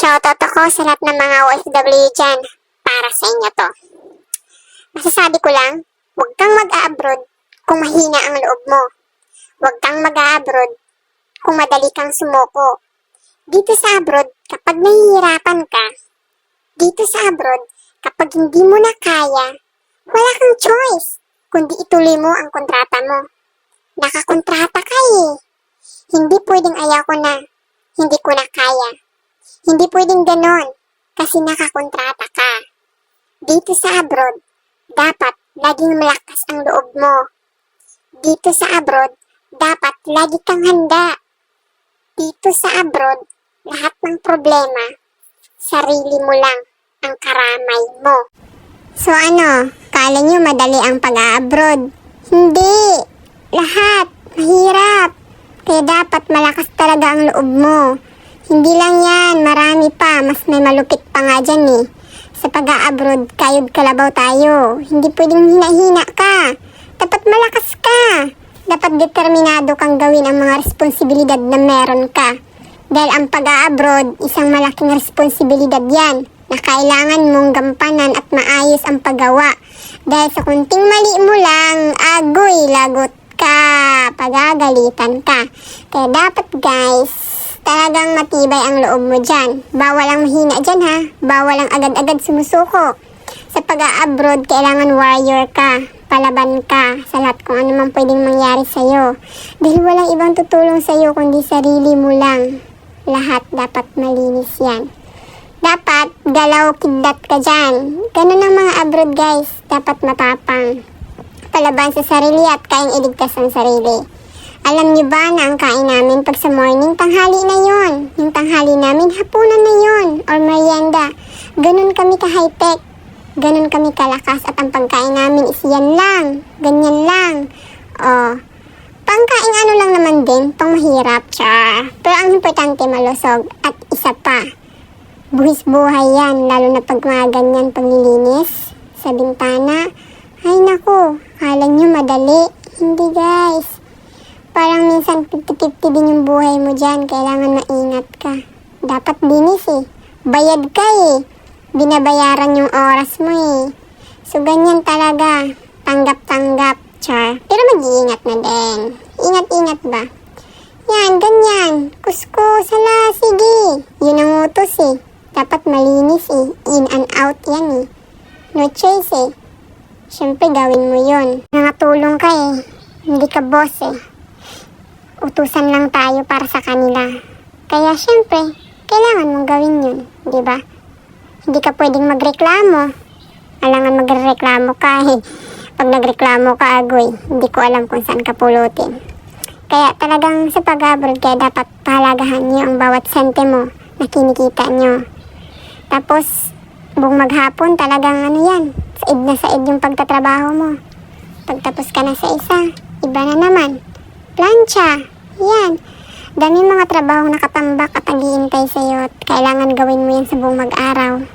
Shoutout ako sa lahat ng mga OFW dyan. Para sa inyo to. Masasabi ko lang, huwag kang mag-abroad kung mahina ang loob mo. Huwag kang mag-abroad kung madali kang sumuko. Dito sa abroad, kapag nahihirapan ka, dito sa abroad, kapag hindi mo na kaya, wala kang choice, kundi ituloy mo ang kontrata mo. Nakakontrata ka eh. Hindi pwedeng ayaw ko na, hindi ko na kaya. Hindi pwedeng ganon, kasi nakakontrata ka. Dito sa abroad, dapat laging malakas ang loob mo. Dito sa abroad, dapat lagi kang handa. Dito sa abroad, lahat ng problema, sarili mo lang ang karamay mo. So ano, kala nyo madali ang pag-abroad? Hindi! Lahat! Mahirap! Kaya dapat malakas talaga ang loob mo. Hindi lang yan, marami pa. Mas may malupit pa nga dyan eh. Sa pag-abroad, kayod kalabaw tayo. Hindi pwedeng hina-hina ka. Dapat malakas ka. Dapat determinado kang gawin ang mga responsibilidad na meron ka. Dahil ang pag-abroad, isang malaking responsibilidad yan na kailangan mong gampanan at maayos ang paggawa. Dahil sa kunting mali mo lang, agoy, lagot ka, pagagalitan ka. Kaya dapat guys, talagang matibay ang loob mo dyan. Bawal ang mahina dyan ha. Bawal ang agad-agad sumusuko. Sa pag-abroad, kailangan warrior ka. Palaban ka sa lahat kung ano man pwedeng mangyari sa'yo. Dahil walang ibang tutulong sa'yo kundi sarili mo lang. Lahat dapat malinis yan. Dapat galaw kidlat ka dyan. Ganun ang mga abroad guys. Dapat matapang. Palaban sa sarili at kayang iligtas ang sarili. Alam niyo ba na ang kain namin pag sa morning, tanghali na yon. Yung tanghali namin, hapunan na yon. Or merienda. Ganun kami ka-high-tech. Ganun kami kalakas at ang pagkain namin is yan lang. Ganyan lang. Oh. Pangkain ano lang naman din, pang mahirap, char. Pero ang importante malusog at isa pa, buhis buhay yan, lalo na pag mga ganyan paglilinis sa bintana. Ay naku, kala nyo madali. Hindi guys. Parang minsan 50-50 din yung buhay mo dyan. Kailangan maingat ka. Dapat dinis eh. Bayad ka eh. Binabayaran yung oras mo eh. So ganyan talaga. Tanggap-tanggap, char. Pero mag-iingat na din. Ingat-ingat ba? Yan, ganyan. Kuskus, hala, sige. Yun ang utos eh. Dapat malinis eh. In and out yan eh. No choice eh. Siyempre gawin mo yun. Nangatulong ka eh. Hindi ka boss eh. Utusan lang tayo para sa kanila. Kaya siyempre, kailangan mong gawin yun. Di ba? Hindi ka pwedeng magreklamo. Alangan magreklamo ka eh. Pag nagreklamo ka, agoy, hindi ko alam kung saan ka pulutin. Kaya talagang sa pag-abroad, kaya dapat pahalagahan niyo ang bawat sente mo na kinikita niyo. Tapos, buong maghapon, talagang ano yan, said na said yung pagtatrabaho mo. Pagtapos ka na sa isa, iba na naman. Plancha, yan. Dami mga trabaho nakatambak at naghihintay sa'yo at kailangan gawin mo yan sa buong mag-araw.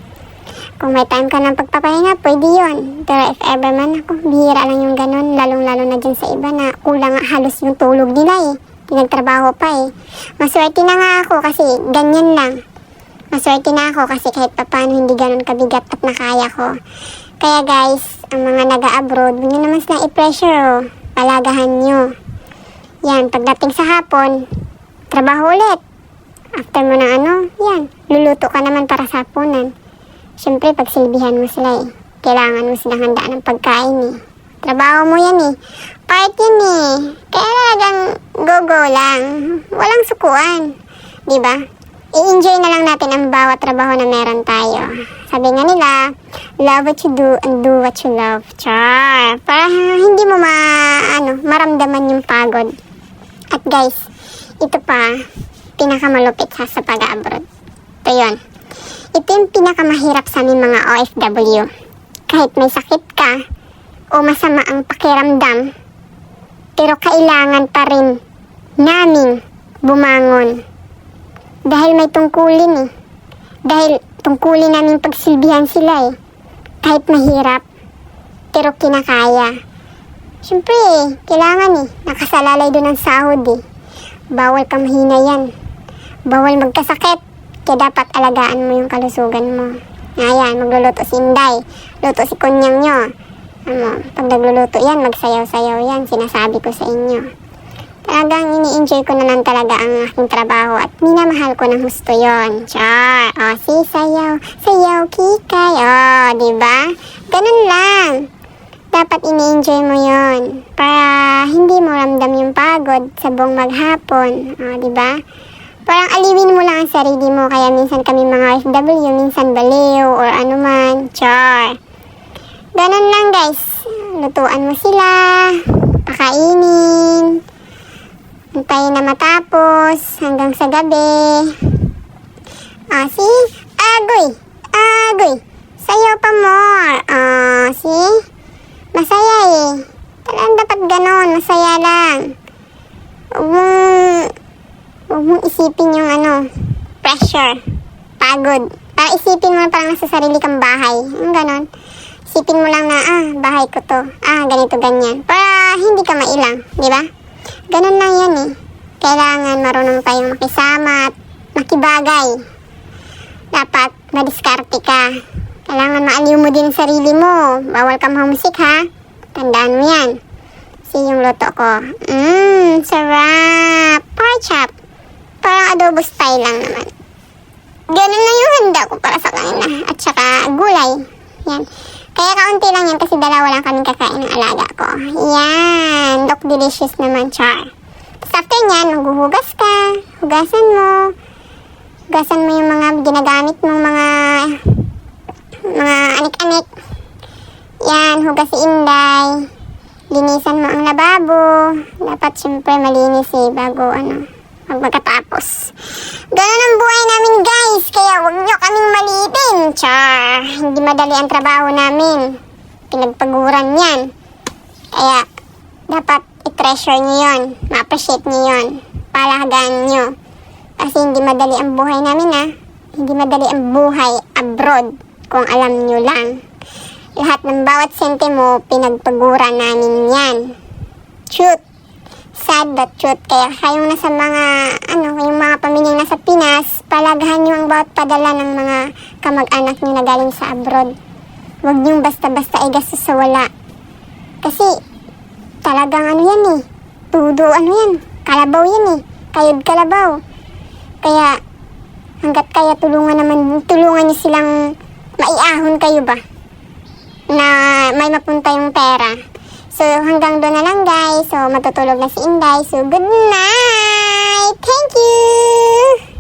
Kung may time ka ng pagpapahinga, pwede yun. Pero if ever man ako, bihira lang yung ganun, lalong-lalo na dyan sa iba na kulang halos yung tulog nila eh. Pinagtrabaho pa eh. Maswerte na nga ako kasi ganyan lang. Maswerte na ako kasi kahit papano hindi ganun kabigat at nakaya ko. Kaya guys, ang mga naga-abroad, huwag nyo naman sila i-pressure oh. Palagahan nyo. Yan, pagdating sa hapon, trabaho ulit. After mo na ano, yan, luluto ka naman para sa hapunan. Siyempre, pagsilbihan mo sila eh. Kailangan mo silang handaan ng pagkain eh. Trabaho mo yan eh. Part yan eh. Kaya talagang go-go lang. Walang sukuan. Ba? I-enjoy na lang natin ang bawat trabaho na meron tayo. Sabi nga nila, love what you do and do what you love. Char! Para hindi mo ma, ano, maramdaman yung pagod. At guys, ito pa, pinakamalupit sa, sa pag-abroad. Ito yun. Ito yung pinakamahirap sa aming mga OFW. Kahit may sakit ka o masama ang pakiramdam, pero kailangan pa rin namin bumangon. Dahil may tungkulin eh. Dahil tungkulin namin pagsilbihan sila eh. Kahit mahirap, pero kinakaya. Siyempre eh, kailangan eh. Nakasalalay doon ang sahod eh. Bawal ka mahina yan. Bawal magkasakit. Kaya dapat alagaan mo yung kalusugan mo. Ayan, magluluto si Inday. Luto si kunyang nyo. Ano, pag nagluluto yan, magsayaw-sayaw yan. Sinasabi ko sa inyo. Talagang ini-enjoy ko na lang talaga ang aking trabaho at minamahal ko ng husto yon. Char. O, si sayaw. Sayaw, kikay. O, di ba? Ganun lang. Dapat ini-enjoy mo yon para hindi mo ramdam yung pagod sa buong maghapon. O, di ba? Parang aliwin mo lang ang sarili mo kaya minsan kami mga OFW, minsan baliw or ano man. Char. Ganun lang guys. Lutuan mo sila. Pakainin. Antayin na matapos hanggang sa gabi. Ah, si Agoy. Agoy. Sayaw pa more. Ah, si Masaya eh. Talagang dapat ganon. Masaya lang. Huwag mong, huwag mong isipin yung ano, pressure, pagod. Para isipin mo na parang nasa sarili kang bahay. Yung ganon. Isipin mo lang na, ah, bahay ko to. Ah, ganito, ganyan. Para hindi ka mailang, di ba? Ganun lang yan eh. Kailangan marunong tayong makisama at makibagay. Dapat madiskarte ka. Kailangan maaliw mo din sarili mo. Bawal ka mahumusik ha. Tandaan mo yan. Kasi yung luto ko. Mmm, sarap. Pork chop. Parang adobo style lang naman. Ganun lang yung handa ko para sa kanila. At saka gulay. Yan. Kaya kaunti lang yan kasi dalawa lang kaming kakain ng alaga ko. Yan. Look delicious naman, char. Tapos after nyan, maghuhugas ka. Hugasan mo. Hugasan mo yung mga ginagamit mong mga mga anik-anik. Yan, hugas si Inday. Linisan mo ang lababo. Dapat syempre malinis eh bago ano, pag magkatapos. Ganun ang buhay namin guys, kaya huwag nyo kaming malitin. Char, hindi madali ang trabaho namin. Pinagpaguran yan. Kaya, dapat i-treasure nyo yun. Ma-appreciate nyo yun. Palahagaan nyo. Kasi hindi madali ang buhay namin ha. Hindi madali ang buhay abroad kung alam nyo lang. Lahat ng bawat sentimo, pinagpaguran namin yan. Shoot! sad but truth. Kaya kayong nasa mga, ano, yung mga pamilyang nasa Pinas, palagahan nyo ang bawat padala ng mga kamag-anak nyo na galing sa abroad. Huwag nyo basta-basta igastos sa wala. Kasi, talagang ano yan eh. Tudo ano yan. Kalabaw yan eh. Kayod kalabaw. Kaya, hanggat kaya tulungan naman, tulungan nyo silang maiahon kayo ba? Na may mapunta yung pera. So, hanggang doon na lang guys. So, matutulog na si Inday. So, good night! Thank you!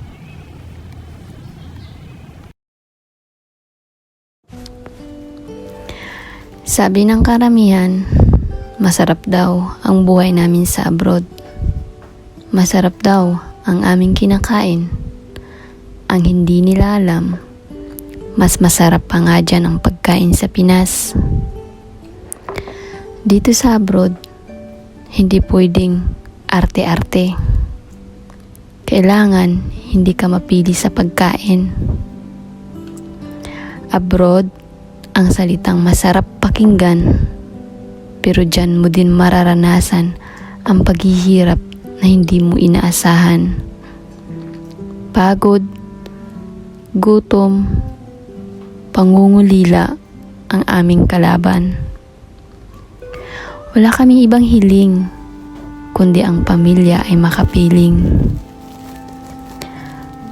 Sabi ng karamihan, masarap daw ang buhay namin sa abroad. Masarap daw ang aming kinakain. Ang hindi nila alam, mas masarap pa nga dyan ang pagkain sa Pinas. Dito sa abroad, hindi pwedeng arte-arte. Kailangan hindi ka mapili sa pagkain. Abroad, ang salitang masarap pakinggan, pero dyan mo din mararanasan ang paghihirap na hindi mo inaasahan. Pagod, gutom, pangungulila ang aming kalaban. Wala kaming ibang hiling, kundi ang pamilya ay makapiling.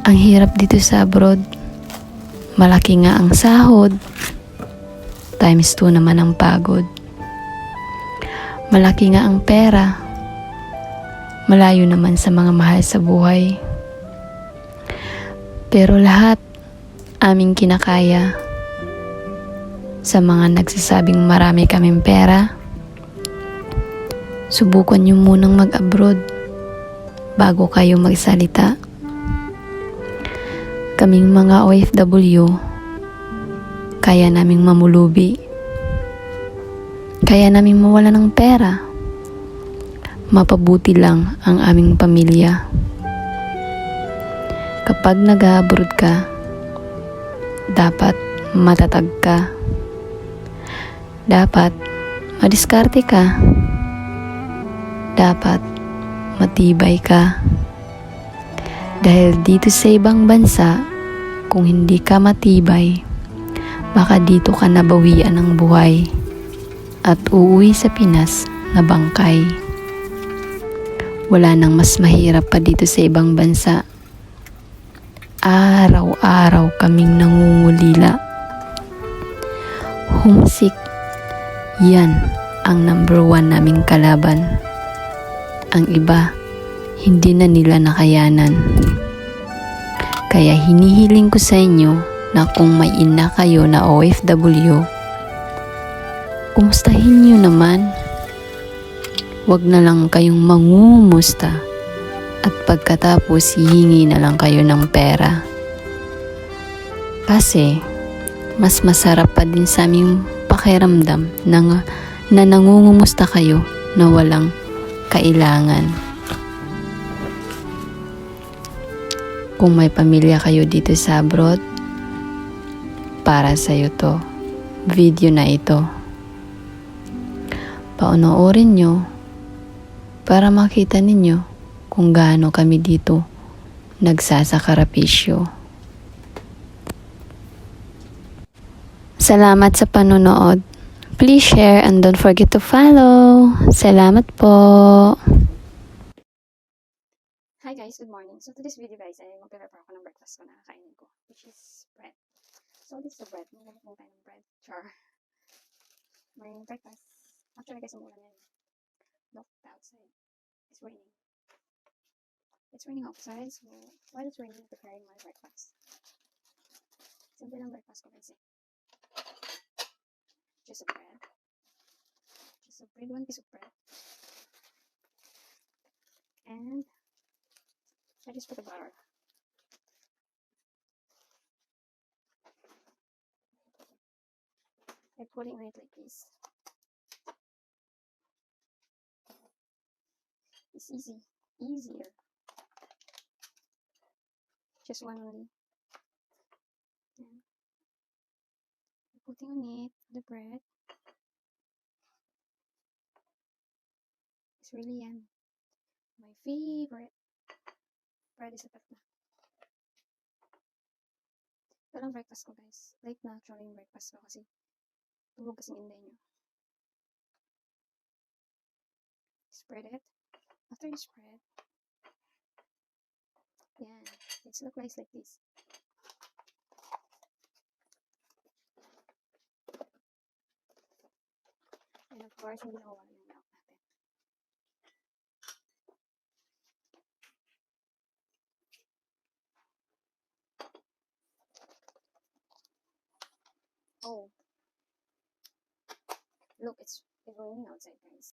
Ang hirap dito sa abroad, malaki nga ang sahod, times 2 naman ang pagod. Malaki nga ang pera, malayo naman sa mga mahal sa buhay. Pero lahat aming kinakaya sa mga nagsasabing marami kaming pera, subukan niyo munang mag-abroad bago kayo magsalita. Kaming mga OFW, kaya naming mamulubi. Kaya naming mawala ng pera. Mapabuti lang ang aming pamilya. Kapag nag-abroad ka, dapat matatag ka. Dapat madiskarte ka. Dapat matibay ka. Dahil dito sa ibang bansa, kung hindi ka matibay, baka dito ka nabawian ng buhay at uuwi sa Pinas na bangkay. Wala nang mas mahirap pa dito sa ibang bansa. Araw-araw kaming nangungulila. Homesick. Yan ang number one naming kalaban. Ang iba, hindi na nila nakayanan. Kaya hinihiling ko sa inyo na kung may ina kayo na OFW, kumustahin nyo naman. Huwag na lang kayong mangumusta at pagkatapos hihingi na lang kayo ng pera. Kasi, mas masarap pa din sa aming pakiramdam na, na nangungumusta kayo na walang kailangan. Kung may pamilya kayo dito sa abroad, para sa'yo to. Video na ito. Paunoorin nyo para makita ninyo kung gaano kami dito nagsasakarapisyo. Salamat sa panonood. Please share and don't forget to follow. Salamat po. Hi guys, good morning. So today's video guys ay magpe-prepare ako ng breakfast ko na kakainin ko, which is bread. So this is the bread. Magagamit mo tayo ng bread. Char. Morning breakfast. Actually guys, umulan yan. Look outside. It's raining. It's raining outside, so while it's raining, preparing my breakfast. Simple lang breakfast ko guys eh. Just a bread. Just a bread, one piece of bread. And I just put the butter. I put it it like this. It's easy, easier. Just one only. Putting on it the bread. It's really yummy. My favorite. Friday sa tatlo. Ito lang breakfast ko guys. Late na actually yung breakfast ko kasi tulog kasing inday nyo. Spread it. After you spread, yan. It's look nice like this. And of course, hindi nawawala yung milk natin. Oh. Look, it's, it's raining outside, guys.